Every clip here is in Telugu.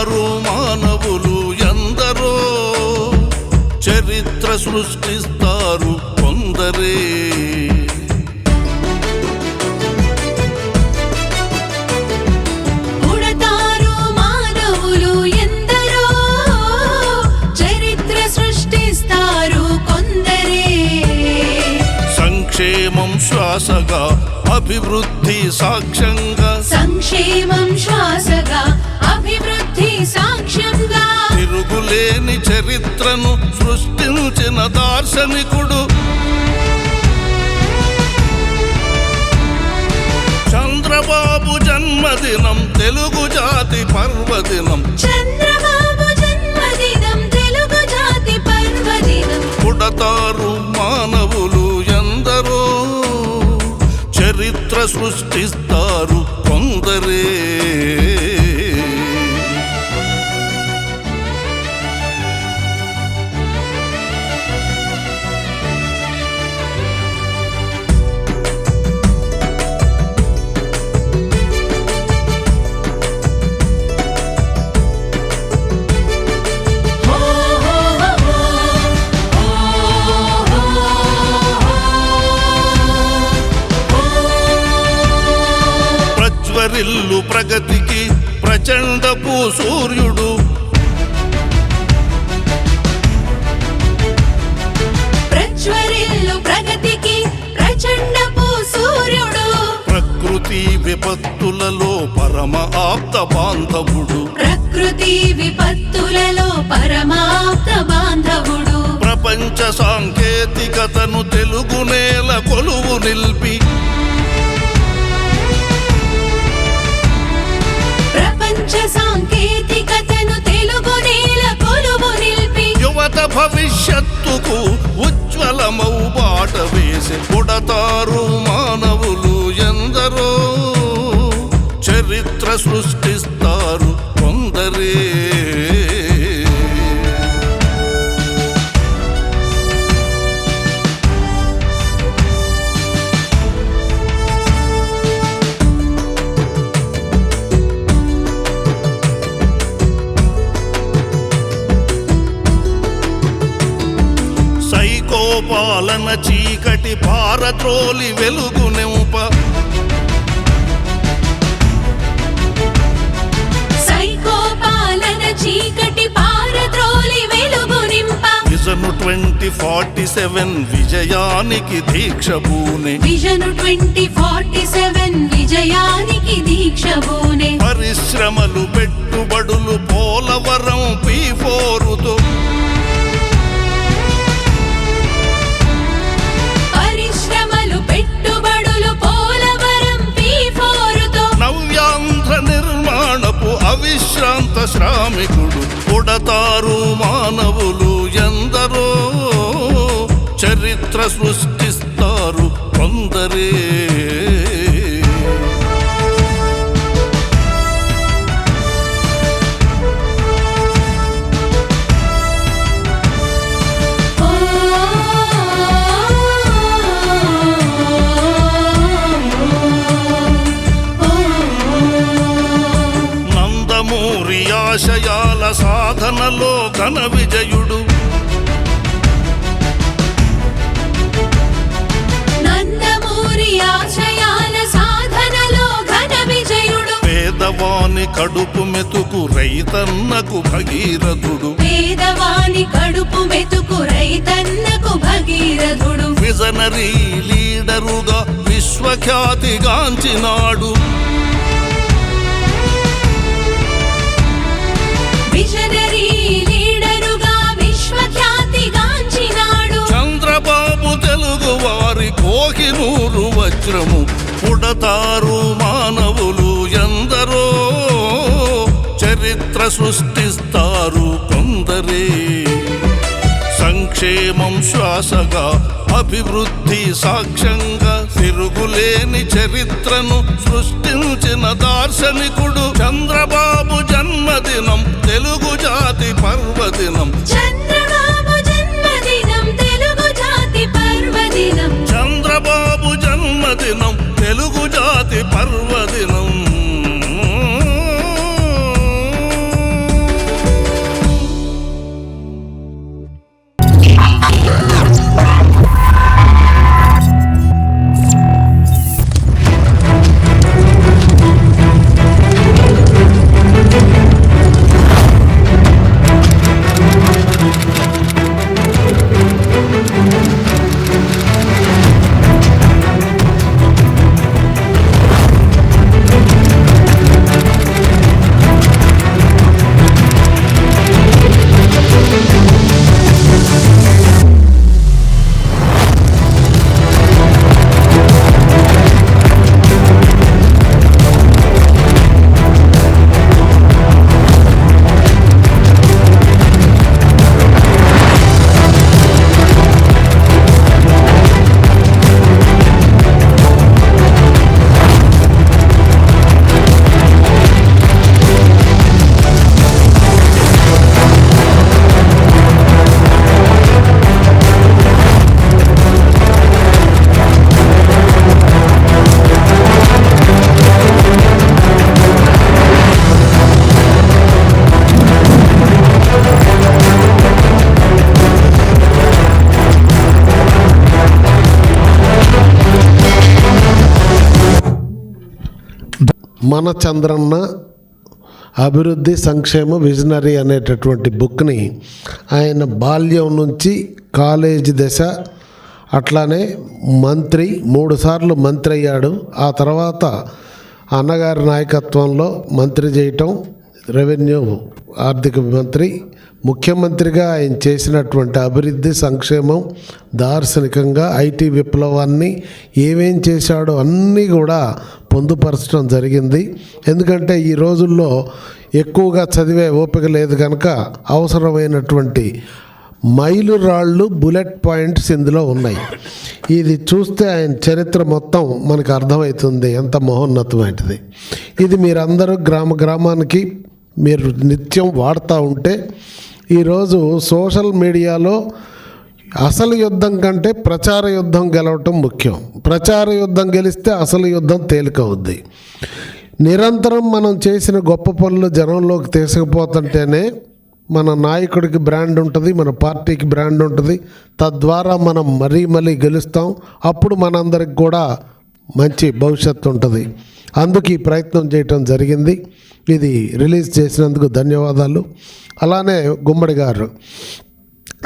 ఉన్నారు మానవులు ఎందరో చరిత్ర సృష్టిస్తారు కొందరే. సంక్షేమం శ్వాసగా అభివృద్ధి సాక్ష్యంగా. సంక్షేమం శ్వాసగా తిరుగులేని చరిత్రను సృష్టించిన దార్శనికుడు. చంద్రబాబు జన్మదినం తెలుగు జాతి పర్వదినం. చంద్రబాబు జన్మదినం తెలుగు జాతి పర్వదినం. పుడతారు మానవులు ఎందరో. చరిత్ర సృష్టిస్తారు కొందరే. ప్రగతికి ప్రచండపు సూర్యుడు. ప్రగతికి ప్రచండపు సూర్యుడు. ప్రకృతి విపత్తులలో పరమ ఆప్త బాంధవుడు. ప్రకృతి విపత్తులలో పరమాప్త బాంధవుడు. ప్రపంచ సాంకేతికతను తెలుగు నేల కొలువు నిల్పి. సాంకేతికతను తెలుగు నేల కొలువు నిలిపి. యువత భవిష్యత్తుకు ఉజ్వలమౌ బాట వేసి పుడతారు మానవులు ఎందరో. చరిత్ర సృష్టిస్తారు పాలన చీకటి పారద్రోలి వెలుగు నింప. విజను ట్వంటీ ఫార్టీ సెవెన్ విజయానికి దీక్ష పూనె విజన్ ట్వంటీ ఫార్టీ సెవెన్ విజయానికి దీక్ష బూనే. పరిశ్రమలు శ్రామికుడు పుడతారు మానవులు ఎందరో చరిత్ర సృష్టి సాధనలో ఘన విజయుడు. పేదవాని కడుపు మెతుకు రైతన్నకు భగీరథుడు. పేదవాని కడుపు మెతుకు రైతన్నకు భగీరథుడు. విజనరీ లీడరుగా విశ్వఖ్యాతిగాంచినాడు విజనరీ లీడరుగా చంద్రబాబు తెలుగు వారి కోహినూరు వజ్రము పుడతారు మానవులు ఎందరో. చరిత్ర సృష్టిస్తారు కొందరే. సంక్షేమం శ్వాసగా అభివృద్ధి సాక్ష్యంగా తిరుగులేని చరిత్రను సృష్టించిన దార్శనికుడు చంద్రబాబు జన్మదినం తెలుగు జాతి పర్వదినం. చంద్రబాబు జన్మదినం తెలుగు జాతి పర్వదినం. మన చంద్రన్న అభివృద్ధి సంక్షేమ విజనరీ అనేటటువంటి బుక్ని ఆయన బాల్యం నుంచి కాలేజీ దశ అట్లానే మంత్రి మూడుసార్లు మంత్రి అయ్యాడు. ఆ తర్వాత అన్నగారి నాయకత్వంలో మంత్రి చేయటం రెవెన్యూ ఆర్థిక మంత్రి ముఖ్యమంత్రిగా ఆయన చేసినటువంటి అభివృద్ధి సంక్షేమం దార్శనికంగా ఐటీ విప్లవాన్ని ఏమేం చేశాడో అన్నీ కూడా పొందుపరచడం జరిగింది. ఎందుకంటే ఈ రోజుల్లో ఎక్కువగా చదివే ఓపిక లేదు కనుక అవసరమైనటువంటి మైలు రాళ్ళు బుల్లెట్ పాయింట్స్ ఇందులో ఉన్నాయి. ఇది చూస్తే ఆయన చరిత్ర మొత్తం మనకు అర్థమవుతుంది ఎంత మహోన్నతమైనది. ఇది మీరందరూ గ్రామ గ్రామానికి మీరు నిత్యం వాడుతూ ఉంటే ఈరోజు సోషల్ మీడియాలో అసలు యుద్ధం కంటే ప్రచార యుద్ధం గెలవటం ముఖ్యం. ప్రచార యుద్ధం గెలిస్తే అసలు యుద్ధం తేలికవుద్ది. నిరంతరం మనం చేసిన గొప్ప పనులు జనంలోకి తీసుకుపోతుంటేనే మన నాయకుడికి బ్రాండ్ ఉంటుంది మన పార్టీకి బ్రాండ్ ఉంటుంది. తద్వారా మనం మరీ మరీ గెలుస్తాం. అప్పుడు మనందరికి కూడా మంచి భవిష్యత్తు ఉంటుంది. అందుకు ఈ ప్రయత్నం చేయటం జరిగింది. ఇది రిలీజ్ చేసినందుకు ధన్యవాదాలు. అలానే గుమ్మడి గారు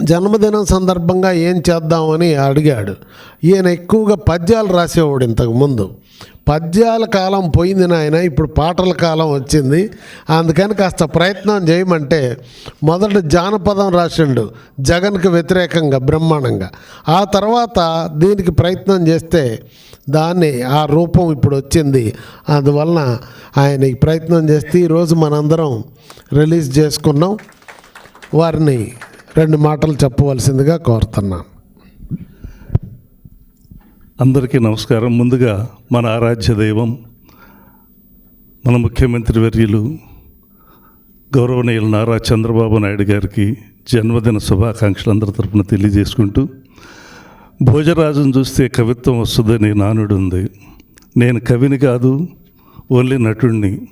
జన్మదినం సందర్భంగా ఏం చేద్దామని అడిగాడు. ఈయన ఎక్కువగా పద్యాలు రాసేవాడు ఇంతకు ముందు. పద్యాల కాలం పోయింది నాయన ఇప్పుడు పాటల కాలం వచ్చింది. అందుకని కాస్త ప్రయత్నం చేయమంటే మొదట జానపదం రాసిండు జగన్కి వ్యతిరేకంగా బ్రహ్మాండంగా. ఆ తర్వాత దీనికి ప్రయత్నం చేస్తే దాన్ని ఆ రూపం ఇప్పుడు వచ్చింది. అందువలన ఆయన ఈ ప్రయత్నం చేస్తే ఈరోజు మనందరం రిలీజ్ చేసుకున్నాం. వారిని రెండు మాటలు చెప్పవలసిందిగా కోరుతున్నాను. అందరికీ నమస్కారం. ముందుగా మన ఆరాధ్య దైవం మన ముఖ్యమంత్రి వర్యులు గౌరవనీయులు నారా చంద్రబాబు నాయుడు గారికి జన్మదిన శుభాకాంక్షలు అందరి తరపున తెలియజేసుకుంటూ భోజరాజును చూస్తే కవిత్వం వస్తుందని నానుడు ఉంది. నేను కవిని కాదు ఓన్లీ నటుడిని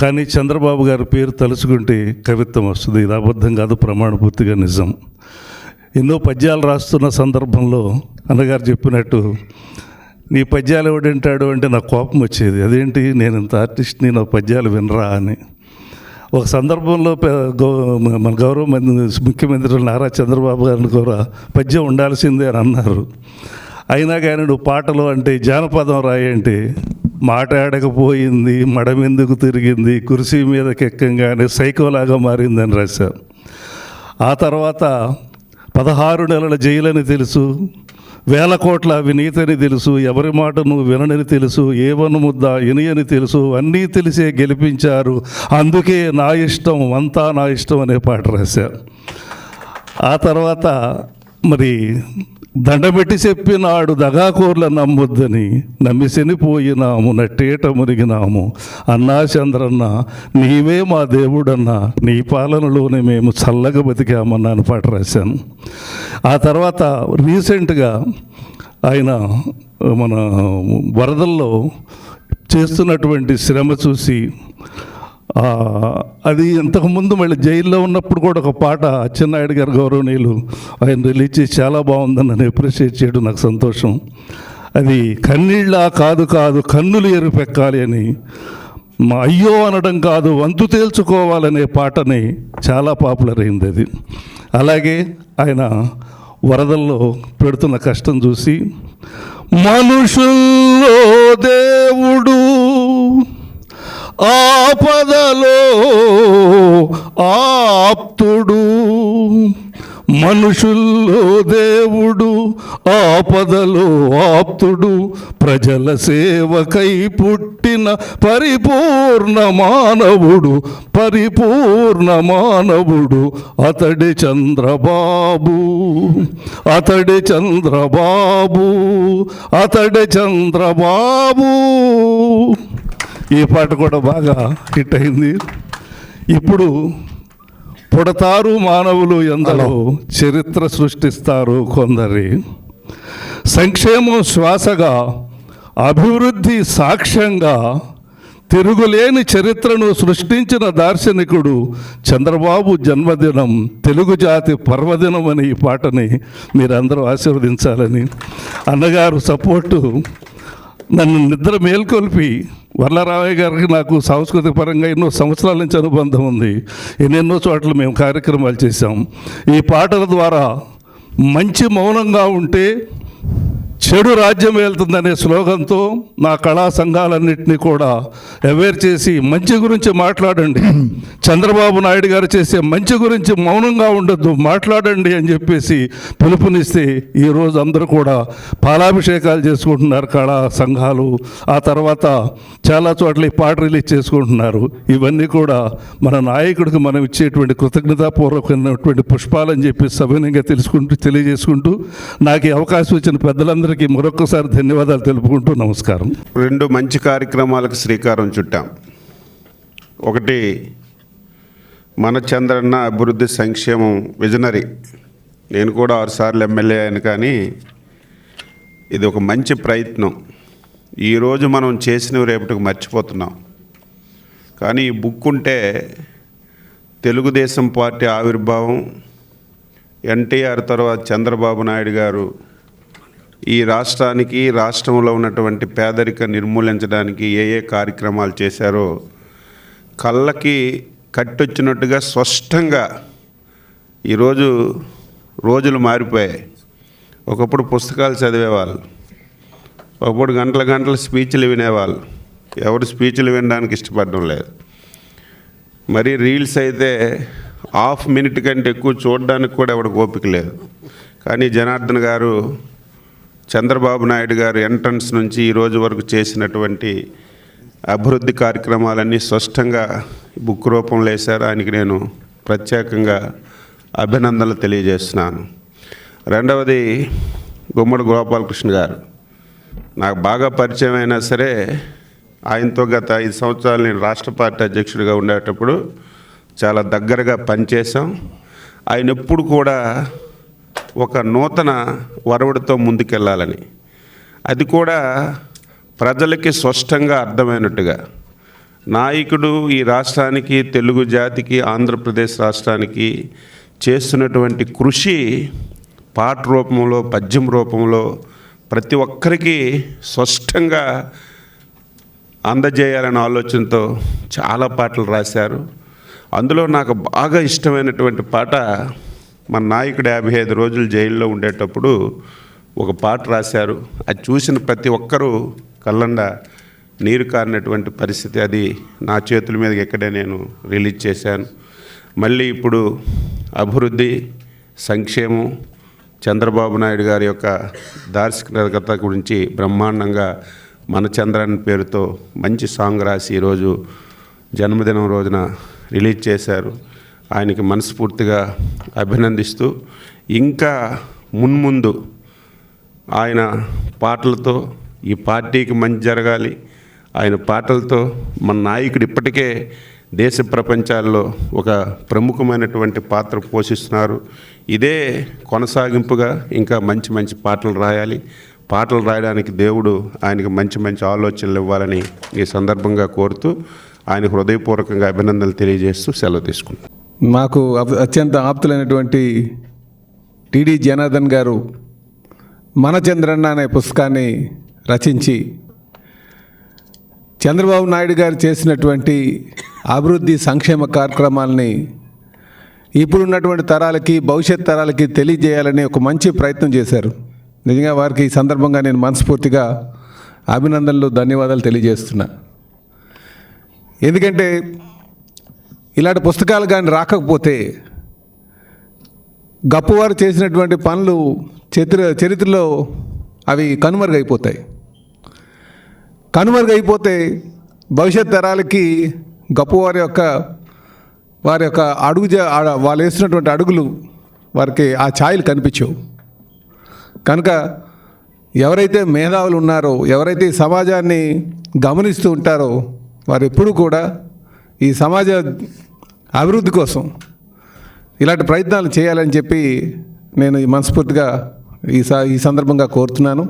కానీ చంద్రబాబు గారి పేరు తలుచుకుంటే కవిత్వం వస్తుంది. ఇది అబద్ధం కాదు ప్రమాణపూర్తిగా నిజం. ఎన్నో పద్యాలు రాస్తున్న సందర్భంలో అన్నగారు చెప్పినట్టు నీ పద్యాలు ఎవడంటాడు అంటే నాకు కోపం వచ్చేది. అదేంటి? నేను ఇంత ఆర్టిస్ట్ని నా పద్యాలు వినరా? అని. ఒక సందర్భంలో మన గౌరవ ముఖ్యమంత్రి నారా చంద్రబాబు గారిని కూడా పద్యం ఉండాల్సిందే అని అన్నారు. అయినా కానీ నువ్వు పాటలు అంటే జానపదం రాయంటే మాట్లాడకపోయింది మడమెందుకు తిరిగింది కుర్సీ మీద కెక్కంగానే సైకోలాగా మారిందని రాశారు. ఆ తర్వాత పదహారు నెలల జైలని తెలుసు. వేల కోట్ల అవినీతని తెలుసు. ఎవరి మాట నువ్వు వినని తెలుసు. ఏవను ముద్ద ఇనియని తెలుసు. అన్నీ తెలిసే గెలిపించారు. అందుకే నా ఇష్టం అంతా నా ఇష్టం అనే పాట రాశారు. ఆ తర్వాత మరి దండబెట్టి చెప్పినాడు దగాకోర్ల నమ్మొద్దని. నమ్మి చనిపోయినాము నట్టేట మునిగినాము. అన్నా చంద్రన్న నీవే మా దేవుడన్నా నీ పాలనలోనే మేము చల్లగా బతికామన్నాను పాట రాశాను. ఆ తర్వాత రీసెంట్గా ఆయన మన వరదల్లో చేస్తున్నటువంటి శ్రమ చూసి అది ఇంతకుముందు మళ్ళీ జైల్లో ఉన్నప్పుడు కూడా ఒక పాట అచ్చెన్నాయుడు గారు గౌరవనీయులు ఆయన రిలీజ్ చేసి చాలా బాగుందని నన్ను అప్రిషియేట్ చేయడం నాకు సంతోషం. అది కన్నీళ్ళ కాదు కాదు కన్నులు ఎరుపెక్కాలి అని మా అయ్యో అనడం కాదు వంతు తేల్చుకోవాలనే పాటని చాలా పాపులర్ అయింది అది. అలాగే ఆయన వరదల్లో పెడుతున్న కష్టం చూసి మనుషుల్లో దేవుడు ఆపదలో ఆప్తుడు మనుషుల్లో దేవుడు ఆపదలో ఆప్తుడు ప్రజల సేవకై పుట్టిన పరిపూర్ణ మానవుడు పరిపూర్ణ మానవుడు అతడి చంద్రబాబు అతడి చంద్రబాబు అతడి చంద్రబాబు. ఈ పాట కూడా బాగా హిట్ అయింది. ఇప్పుడు పుడతారు మానవులు ఎందరో చరిత్ర సృష్టిస్తారు కొందరి. సంక్షేమం శ్వాసగా అభివృద్ధి సాక్ష్యంగా తిరుగులేని చరిత్రను సృష్టించిన దార్శనికుడు చంద్రబాబు జన్మదినం తెలుగు జాతి పర్వదినం అని ఈ పాటని మీరందరూ ఆశీర్వదించాలని. అన్నగారు సపోర్టు నన్ను నిద్ర మేల్కొల్పి వర్లరావయ్య గారికి నాకు సాంస్కృతిక పరంగా ఎన్నో సంవత్సరాల నుంచి అనుబంధం ఉంది. ఎన్నెన్నో చోట్ల మేము కార్యక్రమాలు చేశాం. ఈ పాటల ద్వారా మంచి మౌనంగా ఉంటే చెడు రాజ్యం వెళ్తుందనే స్లోగన్తో నా కళా సంఘాలన్నింటినీ కూడా అవేర్ చేసి మంచి గురించి మాట్లాడండి. చంద్రబాబు నాయుడు గారు చేసే మంచి గురించి మౌనంగా ఉండొద్దు మాట్లాడండి అని చెప్పేసి పిలుపునిస్తే ఈరోజు అందరూ కూడా పాలాభిషేకాలు చేసుకుంటున్నారు కళా సంఘాలు. ఆ తర్వాత చాలా చోట్ల ఈ పాట రిలీజ్ చేసుకుంటున్నారు. ఇవన్నీ కూడా మన నాయకుడికి మనం ఇచ్చేటువంటి కృతజ్ఞతాపూర్వకమైనటువంటి పుష్పాలని చెప్పి సవినయంగా తెలుసుకుంటూ తెలియజేసుకుంటూ నాకు అవకాశం ఇచ్చిన పెద్దలందరికీ మరొకసారి ధన్యవాదాలు తెలుపుకుంటూ నమస్కారం. రెండు మంచి కార్యక్రమాలకు శ్రీకారం చుట్టాం. ఒకటి మన చంద్రన్న అభివృద్ధి సంక్షేమం విజనరీ. నేను కూడా ఆరుసార్లు ఎమ్మెల్యే అయ్యాను కానీ ఇది ఒక మంచి ప్రయత్నం. ఈరోజు మనం చేసినవి రేపటికి మర్చిపోతున్నాం. కానీ ఈ బుక్ ఉంటే తెలుగుదేశం పార్టీ ఆవిర్భావం ఎన్టీఆర్ తర్వాత చంద్రబాబు నాయుడు గారు ఈ రాష్ట్రానికి రాష్ట్రంలో ఉన్నటువంటి పేదరిక నిర్మూలించడానికి ఏ ఏ కార్యక్రమాలు చేశారో కళ్ళకి కట్టొచ్చినట్టుగా స్పష్టంగా ఈరోజు రోజులు మారిపోయాయి. ఒకప్పుడు పుస్తకాలు చదివేవాళ్ళు ఒకప్పుడు గంటల గంటల స్పీచ్లు వినేవాళ్ళు. ఎవరు స్పీచ్లు వినడానికి ఇష్టపడడం లేదు. మరి రీల్స్ అయితే హాఫ్ మినిట్ కంటే ఎక్కువ చూడడానికి కూడా ఎవరికి ఓపిక లేదు. కానీ జనార్దన్ గారు చంద్రబాబు నాయుడు గారు ఎంట్రన్స్ నుంచి ఈరోజు వరకు చేసినటువంటి అభివృద్ధి కార్యక్రమాలన్నీ స్పష్టంగా బుక్ రూపంలో వేశారు. ఆయనకి నేను ప్రత్యేకంగా అభినందనలు తెలియజేస్తున్నాను. రెండవది గుమ్మడి గోపాలకృష్ణ గారు. నాకు బాగా పరిచయం అయినా సరే ఆయనతో గత ఐదు సంవత్సరాలు నేను రాష్ట్ర పార్టీ అధ్యక్షుడిగా ఉండేటప్పుడు చాలా దగ్గరగా పనిచేశాం. ఆయన ఎప్పుడు కూడా ఒక నూతన వరవడితో ముందుకెళ్ళాలని. అది కూడా ప్రజలకి స్పష్టంగా అర్థమైనట్టుగా. నాయకుడు ఈ రాష్ట్రానికి తెలుగు జాతికి ఆంధ్రప్రదేశ్ రాష్ట్రానికి చేస్తున్నటువంటి కృషి పాట రూపంలో పద్యం రూపంలో ప్రతి ఒక్కరికి స్పష్టంగా అందజేయాలనే ఆలోచనతో చాలా పాటలు రాశారు. అందులో నాకు బాగా ఇష్టమైనటువంటి పాట మన నాయకుడు యాభై ఐదు రోజులు జైల్లో ఉండేటప్పుడు ఒక పాట రాశారు. అది చూసిన ప్రతి ఒక్కరూ కళ్ళండ నీరు కారినటువంటి పరిస్థితి అది నా చేతుల మీద ఇక్కడే నేను రిలీజ్ చేశాను. మళ్ళీ ఇప్పుడు అభివృద్ధి సంక్షేమం చంద్రబాబు నాయుడు గారి యొక్క దార్శనికత గురించి బ్రహ్మాండంగా మన చంద్రన్ పేరుతో మంచి సాంగ్ రాసి ఈరోజు జన్మదినం రోజున రిలీజ్ చేశారు. ఆయనకి మనస్ఫూర్తిగా అభినందిస్తూ ఇంకా మున్ముందు ఆయన పాటలతో ఈ పార్టీకి మంచి జరగాలి. ఆయన పాటలతో మన నాయకుడు ఇప్పటికే దేశ ప్రపంచాల్లో ఒక ప్రముఖమైనటువంటి పాత్ర పోషిస్తున్నారు. ఇదే కొనసాగింపుగా ఇంకా మంచి మంచి పాటలు రాయాలి. పాటలు రాయడానికి దేవుడు ఆయనకి మంచి మంచి ఆలోచనలు ఇవ్వాలని ఈ సందర్భంగా కోరుతూ ఆయన హృదయపూర్వకంగా అభినందనలు తెలియజేస్తూ సెలవు తీసుకుంటాను మాకు అత్యంత ఆప్తులైనటువంటి టిడి జనార్దన్ గారు మన చంద్రన్న అనే పుస్తకాన్ని రచించి చంద్రబాబు నాయుడు గారు చేసినటువంటి అభివృద్ధి సంక్షేమ కార్యక్రమాలని ఇప్పుడున్నటువంటి తరాలకి భవిష్యత్ తరాలకి తెలియజేయాలని ఒక మంచి ప్రయత్నం చేశారు. నిజంగా వారికి ఈ సందర్భంగా నేను మనస్ఫూర్తిగా అభినందనలు ధన్యవాదాలు తెలియజేస్తున్నా. ఎందుకంటే ఇలాంటి పుస్తకాలు కానీ రాకపోతే గప్పవారు చేసినటువంటి పనులు చరిత్ర చరిత్రలో అవి కనుమరుగైపోతాయి. కనుమరుగైపోతే భవిష్యత్ తరాలకి గప్పవారి యొక్క వారి యొక్క అడుగు వాళ్ళు వేస్తున్నటువంటి అడుగులు వారికి ఆ ఛాయలు కనిపించవు. కనుక ఎవరైతే మేధావులు ఉన్నారో ఎవరైతే సమాజాన్ని గమనిస్తూ ఉంటారో వారు ఎప్పుడూ కూడా ఈ సమాజ అభివృద్ధి కోసం ఇలాంటి ప్రయత్నాలు చేయాలని చెప్పి నేను ఈ మనస్ఫూర్తిగా ఈ స ఈ సందర్భంగా కోరుతున్నాను.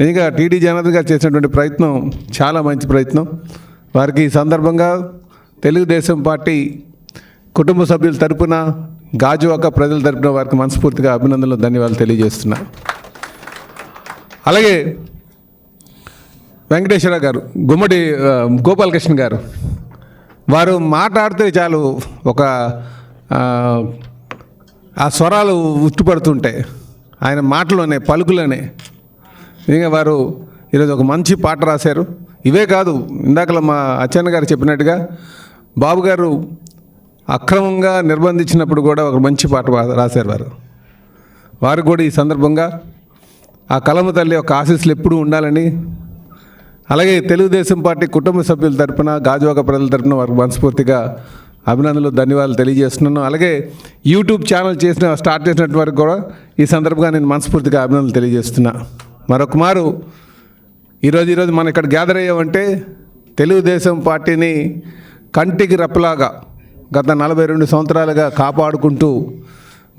నిజంగా టీడీ జనార్దన్ గారు చేసినటువంటి ప్రయత్నం చాలా మంచి ప్రయత్నం. వారికి ఈ సందర్భంగా తెలుగుదేశం పార్టీ కుటుంబ సభ్యుల తరపున గాజువాక ప్రజల తరపున వారికి మనస్ఫూర్తిగా అభినందనలు ధన్యవాదాలు తెలియజేస్తున్నా. అలాగే వెంకటేశ్వర గారు గుమ్మడి గోపాలకృష్ణ గారు. వారు మాట్లాడితే చాలు ఒక ఆ, స్వరాలు ఉట్టుపడుతుంటాయి ఆయన మాటలోనే పలుకులోనే. ఇంకా వారు ఈరోజు ఒక మంచి పాట రాశారు. ఇవే కాదు ఇందాకలా మా అచ్చన్న గారు చెప్పినట్టుగా బాబు గారు అక్రమంగా నిర్బంధించినప్పుడు కూడా ఒక మంచి పాట రాశారు వారు. వారు కూడా ఈ సందర్భంగా ఆ కలమ తల్లి యొక్క ఆశీస్సులు ఎప్పుడూ ఉండాలని అలాగే తెలుగుదేశం పార్టీ కుటుంబ సభ్యుల తరపున గాజువాక ప్రజల తరపున వారికి మనస్ఫూర్తిగా అభినందనలు ధన్యవాదాలు తెలియజేస్తున్నాను. అలాగే యూట్యూబ్ ఛానల్ చేసిన స్టార్ట్ చేసినట్టు వరకు కూడా ఈ సందర్భంగా నేను మనస్ఫూర్తిగా అభినందనలు తెలియజేస్తున్నా. మరొక మారు ఈరోజు ఈరోజు మనం ఇక్కడ గ్యాదర్ అయ్యామంటే తెలుగుదేశం పార్టీని కంటికి రెప్పలాగా గత నలభై రెండు సంవత్సరాలుగా కాపాడుకుంటూ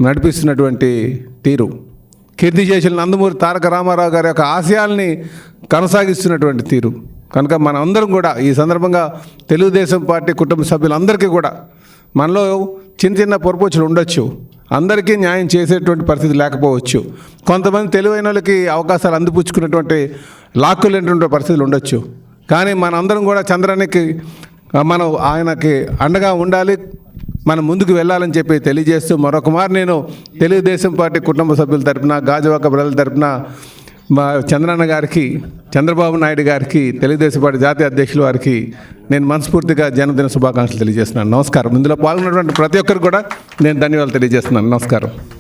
నడిపిస్తున్నటువంటి తీరు. కీర్తిశేషులు నందమూరి తారక రామారావు గారి యొక్క ఆశయాల్ని కొనసాగిస్తున్నటువంటి తీరు. కనుక మనందరం అందరం కూడా ఈ సందర్భంగా తెలుగుదేశం పార్టీ కుటుంబ సభ్యులందరికీ కూడా మనలో చిన్న చిన్న పొరపొచ్చులు ఉండొచ్చు. అందరికీ న్యాయం చేసేటువంటి పరిస్థితి లేకపోవచ్చు. కొంతమంది తెలివైన వాళ్ళకి అవకాశాలు అందిపుచ్చుకున్నటువంటి లాక్కులేనటువంటి పరిస్థితులు ఉండొచ్చు. కానీ మనందరం కూడా చంద్రానికి మనం ఆయనకి అండగా ఉండాలి. మనం ముందుకు వెళ్ళాలని చెప్పి తెలియజేస్తూ మరొకమారు నేను తెలుగుదేశం పార్టీ కుటుంబ సభ్యుల తరపున గాజువాక ప్రజల తరపున మా చంద్రన్న గారికి చంద్రబాబు నాయుడు గారికి తెలుగుదేశం పార్టీ జాతీయ అధ్యక్షుల వారికి నేను మనస్ఫూర్తిగా జన్మదిన శుభాకాంక్షలు తెలియజేస్తున్నాను. నమస్కారం. ఇందులో పాల్గొన్నటువంటి ప్రతి ఒక్కరు కూడా నేను ధన్యవాదాలు తెలియజేస్తున్నాను. నమస్కారం.